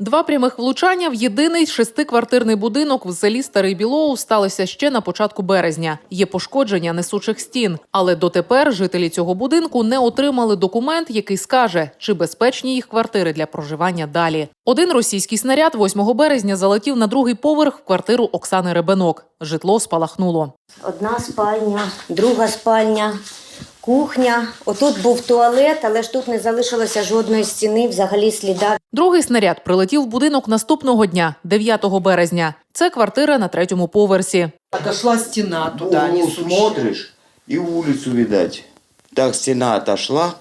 Два прямих влучання в єдиний шестиквартирний будинок в селі Старий Білоу сталося ще на початку березня. Є пошкодження несучих стін, але дотепер жителі цього будинку не отримали документ, який скаже, чи безпечні їх квартири для проживання далі. Один російський снаряд 8 березня залетів на другий поверх в квартиру Оксани Ребенок. Житло спалахнуло. Одна спальня, друга спальня, кухня. Отут був туалет, але ж тут не залишилося жодної стіни, взагалі сліда. Другий снаряд прилетів в будинок наступного дня, 9 березня. Це квартира на третьому поверсі. Отошла стена туда, в угол несущая. смотришь, видать. Так стена отошла,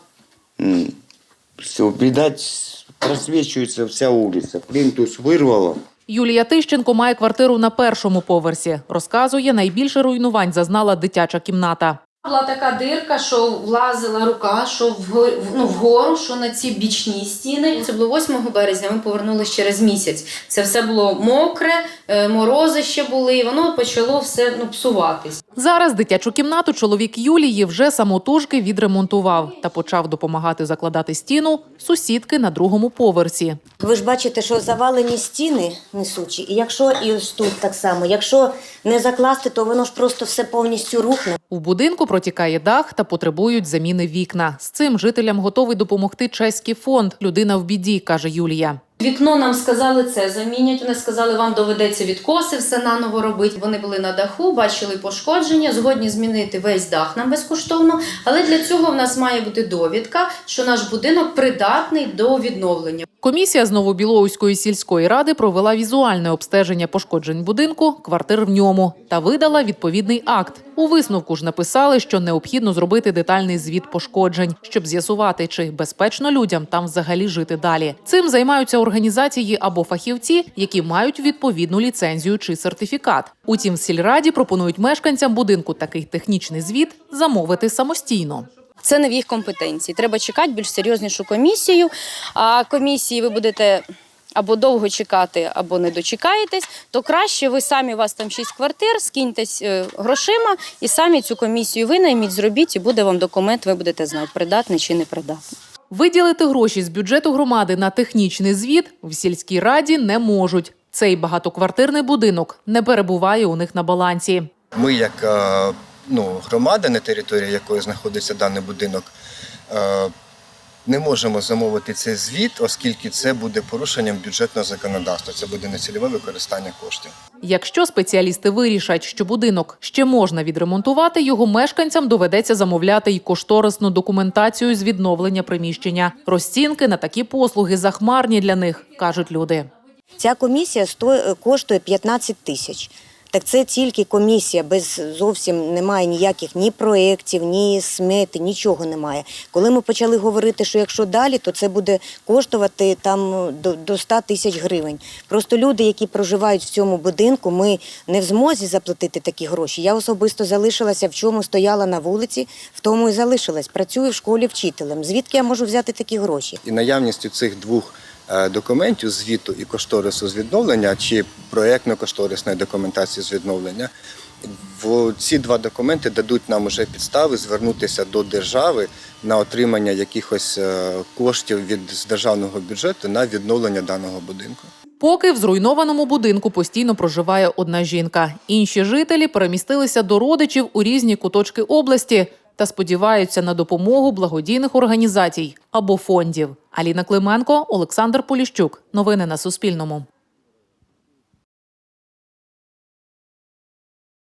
все, видать, просвечивается вся улица. Плинтус вырвало. Юлія Тищенко має квартиру на першому поверсі. Розказує, найбільше руйнувань зазнала дитяча кімната. Була така дирка, що влазила рука, що вгору, ну, вгору, що на ці бічні стіни. Це було 8 березня. Ми повернулися через місяць. Це все було мокре, е, морози ще були, і воно почало все ну, псуватись. Зараз дитячу кімнату чоловік Юлії вже самотужки відремонтував та почав допомагати закладати стіну сусідки на другому поверсі. Ви ж бачите, що завалені стіни несучі. І якщо і ось тут так само, якщо не закласти, то воно ж просто все повністю рухне. У будинку протікає дах та потребують заміни вікна. З цим жителям готовий допомогти чеський фонд Людина в біді, каже Юлія. Вікно нам сказали це замінять. Вони сказали, вам доведеться відкоси все наново робити. Вони були на даху, бачили пошкодження, згодні змінити весь дах нам безкоштовно. Але для цього в нас має бути довідка, що наш будинок придатний до відновлення. Комісія з Новобілоуської сільської ради провела візуальне обстеження пошкоджень будинку, квартир в ньому та видала відповідний акт. У висновку ж написали, що необхідно зробити детальний звіт пошкоджень, щоб з'ясувати, чи безпечно людям там взагалі жити далі. Цим займаються організації або фахівці, які мають відповідну ліцензію чи сертифікат. Утім, в сільраді пропонують мешканцям будинку такий технічний звіт замовити самостійно. Це не в їх компетенції. Треба чекати більш серйознішу комісію. А комісії ви будете або довго чекати, або не дочекаєтесь, то краще ви самі у вас там шість квартир, скиньтесь е, грошима і самі цю комісію винайміть, зробіть, і буде вам документ, ви будете знати, придатний чи не придатний. Виділити гроші з бюджету громади на технічний звіт в сільській раді не можуть. Цей багатоквартирний будинок не перебуває у них на балансі. Ми, як е, ну, громада, на території якої знаходиться даний будинок, е, не можемо замовити цей звіт, оскільки це буде порушенням бюджетного законодавства. Це буде нецільове використання коштів. Якщо спеціалісти вирішать, що будинок ще можна відремонтувати, його мешканцям доведеться замовляти й кошторисну документацію з відновлення приміщення. Розцінки на такі послуги захмарні для них, кажуть люди. Ця комісія сто- коштує 15 тисяч. Так це тільки комісія, без зовсім немає ніяких ні проєктів, ні смети, нічого немає. Коли ми почали говорити, що якщо далі, то це буде коштувати там до, до 100 тисяч гривень. Просто люди, які проживають в цьому будинку, ми не в змозі заплатити такі гроші. Я особисто залишилася, в чому стояла на вулиці, в тому і залишилась. Працюю в школі вчителем. Звідки я можу взяти такі гроші? І наявністю цих двох е, документів звіту і кошторису з відновлення чи проєктно-кошторисної документації з відновлення. Ці два документи дадуть нам уже підстави звернутися до держави на отримання якихось е, коштів від з державного бюджету на відновлення даного будинку. Поки в зруйнованому будинку постійно проживає одна жінка. Інші жителі перемістилися до родичів у різні куточки області та сподіваються на допомогу благодійних організацій або фондів. Аліна Клименко, Олександр Поліщук. Новини на Суспільному.